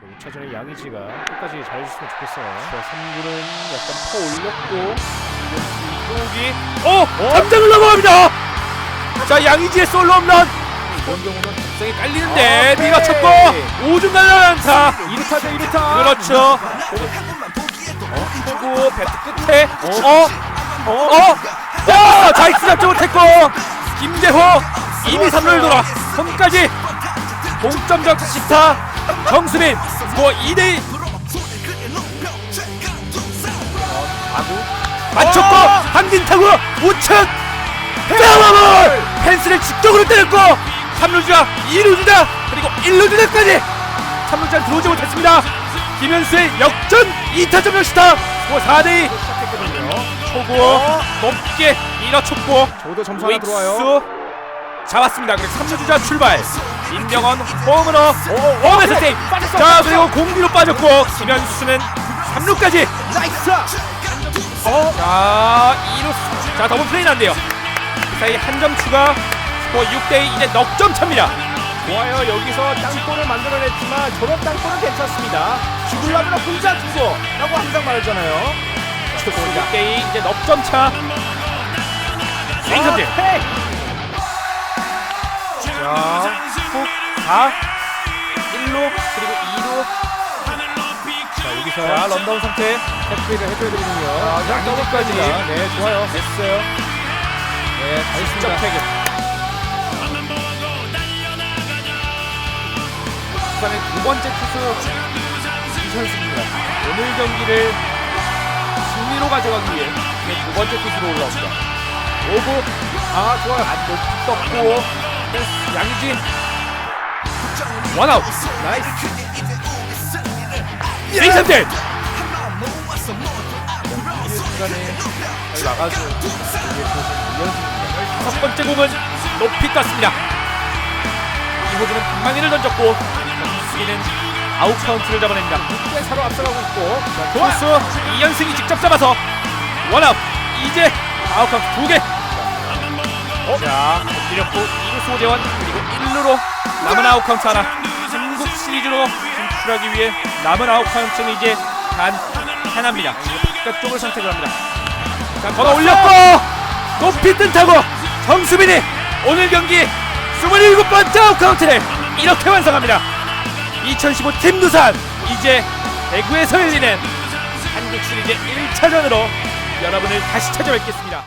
5차전에 양의지가 끝까지 잘해줬으면 좋겠어요. 자, 3구는 약간 퍼 올렸고 여기 어! 담장을 넘어갑니다! 자 양의지의 솔로 홈런! 이런 경우는 등에 깔리는데 오케이. 네가 쳤고 오중간 안타! 2루타죠 2루타 그렇죠. 초구 배트 끝에 어? 어? 어? 야! 자익스 잡지 못했고 김재호 이미 3루를 돌아 홈까지 동점 적 시타 정수빈 뭐 2대1 맞췄고 한긴 타고 우측. 페어볼! 펜스를 직격으로 때렸고 3루주자 2루주자 그리고 1루주자까지 3루주자 들어오지 못했습니다. 김현수의 역전 2타점 역시타 뭐 4대2 초구 높게 밀어쳤고 저도 점수 하나 들어와요. 잡았습니다. 그리고 3루주자 출발 임병헌 홈으로 홈에서 세이브 자 그리고 공기로 빠졌고 김현수는 3루까지 나이스. 어? 자 2루 자 더블 플레이 난데요. 그 사이 한 점 추가. 스코어 6대2 이제 넉 점 차입니다. 좋아요. 여기서 땅볼을 만들어냈지만 저런 땅볼은 괜찮습니다. 죽으려면 혼자 죽어 라고 항상 말하잖아요. 스코어 6대2 이제 넉 점 차. 스윙 삼진. 헤이 자훅 4 1루 그리고 2루 자 여기서 자 런다운 상태 해프리를 해줘야 되거든요. 자, 자, 더블까지. 네 좋아요. 됐어요. 네 잘했습니다. 태그 부산의 두 번째 투수 이선수입니다. 오늘 경기를 승리로 가져가기 위해 두 번째 투수로 올라옵니다. 오구 아 좋아요. 안 높이 떴고 펜스 양진 원아웃. 나이스. 스윙 삼진 이 순간에 잘 나가죠 이게 또첫 번째 공은 높이 떴습니다. 이호준은 방망이를 던졌고 수기는 아웃 카운트를 잡아냅니다. 연습 사로 앞서가고 있고. 투수. 이현승이 직접 잡아서 원아웃. 이제 아웃 카운트 두개. 어? 자 밀렸고 2루 소재원 그리고 1루로 남은 아웃 카운트 하나. 한국 시리즈로 진출하기 위해 남은 아웃 카운트는 이제 단 하나입니다. 바깥쪽을 선택을 합니다. 자 전화 올렸고 높이 뜬 타고 정수빈이 오늘 경기 27번째 아웃 카운트를 이렇게 완성합니다. 2015 팀 두산 이제 대구에서 열리는 한국 시리즈 1차전으로 여러분을 다시 찾아뵙겠습니다.